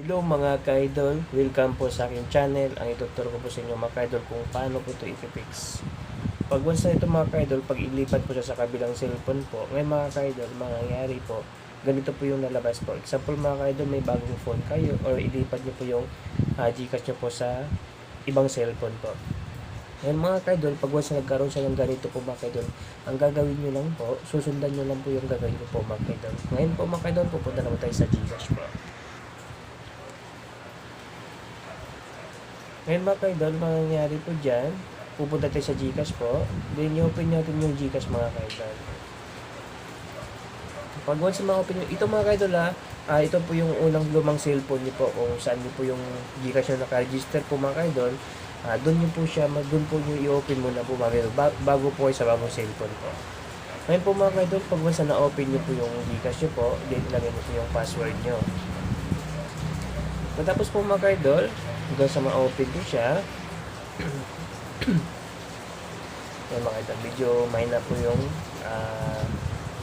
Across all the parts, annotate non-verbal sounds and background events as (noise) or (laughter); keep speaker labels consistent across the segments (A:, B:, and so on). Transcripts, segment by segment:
A: Hello mga ka-idol, welcome po sa aking channel. Ang ituturo ko po sa inyo mga ka-idol kung paano po ito i-fix. Pag once na ito mga ka-idol, pag ilipat po siya sa kabilang cellphone po, ngayon mga ka-idol, mangyayari po, ganito po yung lalabas po. Example mga ka-idol, may bagong phone kayo or ilipat nyo po yung uh, Gcash nyo po sa ibang cellphone po. Ngayon mga ka-idol, pag once na nagkaroon siya ng ganito po mga ka-idol, ang gagawin nyo lang po, susundan nyo lang po yung gagawin ko po mga ka-idol. Ngayon po mga ka-idol, pupunta naman tayo sa Gcash po. Ngayon mga kaidol, mangyayari po dyan, pupunta tayo sa Gcash po, then i-open natin yung Gcash mga kaidol. Pag once ma-open nyo, ito mga kaidol ha, ah, ito po yung unang lumang cellphone niyo po, kung saan niyo po yung Gcash na naka-register po mga kaidol, ah, doon niyo po siya, doon po niyo i-open muna po mga kaidol, ba- bago po sa bagong cellphone po. Ngayon po mga kaidol, pag once na na-open niyo po yung Gcash niyo po, then ilagay niyo po yung password niyo. Matapos po mga kaidol, hanggang sa ma-open ko siya. (clears throat) Yan mga idol, medyo mahina po yung ah,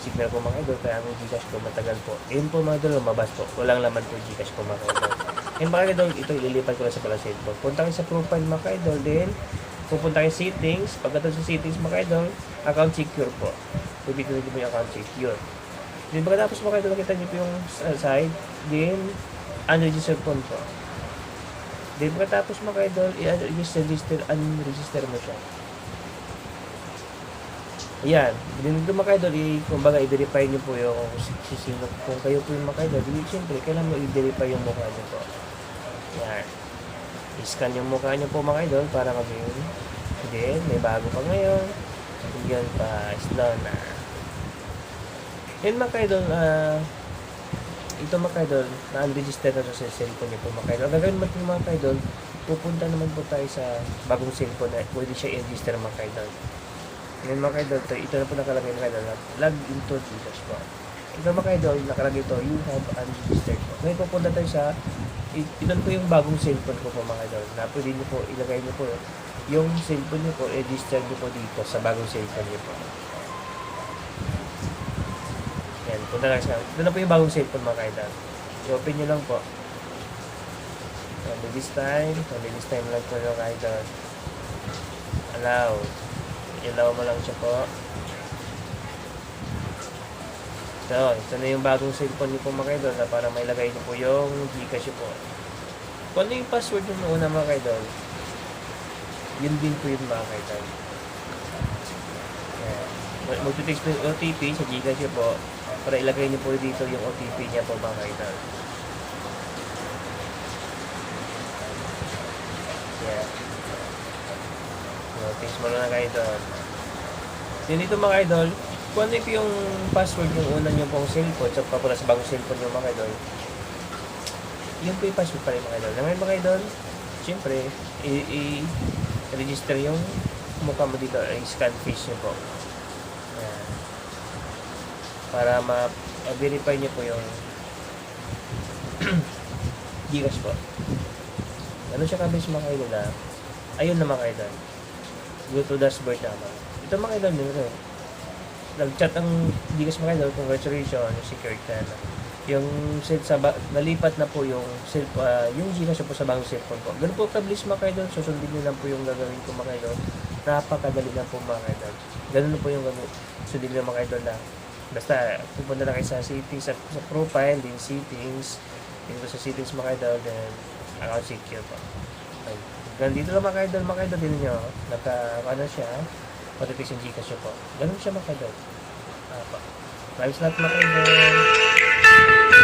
A: signal ko mga idol, kaya ang Gcash ko matagal po. Yun po mga idol, lumabas po. Walang laman po Gcash ko mga idol. Yan mga idol, ito ililipat ko lang sa pala cellphone. Punta sa profile mga idol, then pupunta kayo settings. Pagkatapos sa settings mga idol, account secure po. Niyo po yung account secure. Then pagkatapos mga idol, nakita niyo po yung uh, side, then unregistered phone po. Then pagkatapos mga idol, i-register, register, unregister mo siya. Ayan, dinito mga idol, i, kumbaga i-verify nyo po yung si- sino, kung kayo po yung mga idol, di, siyempre, kailangan mo i-verify yung mukha nyo po. Ayan. I-scan yung mukha nyo po mga idol para maging, then, may bago pa ngayon. Yan pa, slow na. Yan mga idol, ah, ito mga idol, na-unregister na to sa cellphone niyo po mga idol. Ang gagawin po mga idol, pupunta naman po tayo sa bagong cellphone na pwede siya i-register mga idol. Ngayon mga idol, ito, ito na po nakalagay mga idol, log into Gcash po. Ito mga idol, nakalagay ito, you have unregistered po. Ngayon pupunta tayo sa, i- ito po yung bagong cellphone ko po mga idol, na pwede niyo po, ilagay niyo po, yung cellphone niyo po, i-register niyo po dito sa bagong cellphone niyo po. Yan, punta lang sa, ito na po yung bagong cellphone mga idol. I-open nyo lang po. Only this time, only this time lang po yung idol. Allow. Allow mo lang siya po. So, ito na yung bagong cellphone niyo po mga idol na para may lagay niyo po yung Gcash po. Kung ano yung password niyo noon na mga idol, yun din po yung mga idol. Yan. Mag- Magtitext po yung OTP sa Gcash po para ilagay niyo po dito yung OTP niya po mga idol. Yeah. Notice mo na kayo doon. Then dito mga idol, kung ano yung password yung una nyo pong cellphone, sa papula sa bagong cellphone yung mga idol, yun po yung password pa rin mga idol. Ngayon mga idol, syempre, i- i- register yung mukha mo dito, ay scan face nyo po. Para ma-verify nyo po yung (clears throat) Gcash po. Ano siya kabilis mga idol na? Ayun na mga idol. Go to dashboard naman. Ito mga idol nyo rin. Nag-chat ang Gcash mga idol, congratulations, secured ka na. Yung set sa ba- nalipat na po yung self, ah, yung Gcash po sa bagong cellphone po. Ganun po kabilis mga idol, susundin nyo lang po yung gagawin ko mga idol. Napakadali lang po mga idol. Ganun po yung gagawin. Sundin nyo mga idol na. Basta pupunta na kayo sa settings, sa, sa profile, din settings, dito sa settings mga idol, then account secure po. Okay. Ganun dito lang mga idol, mga idol din nyo, naka, ano siya, notification Gcash po. Ganun siya mga idol. Ah, po. Maraming salamat mga idol.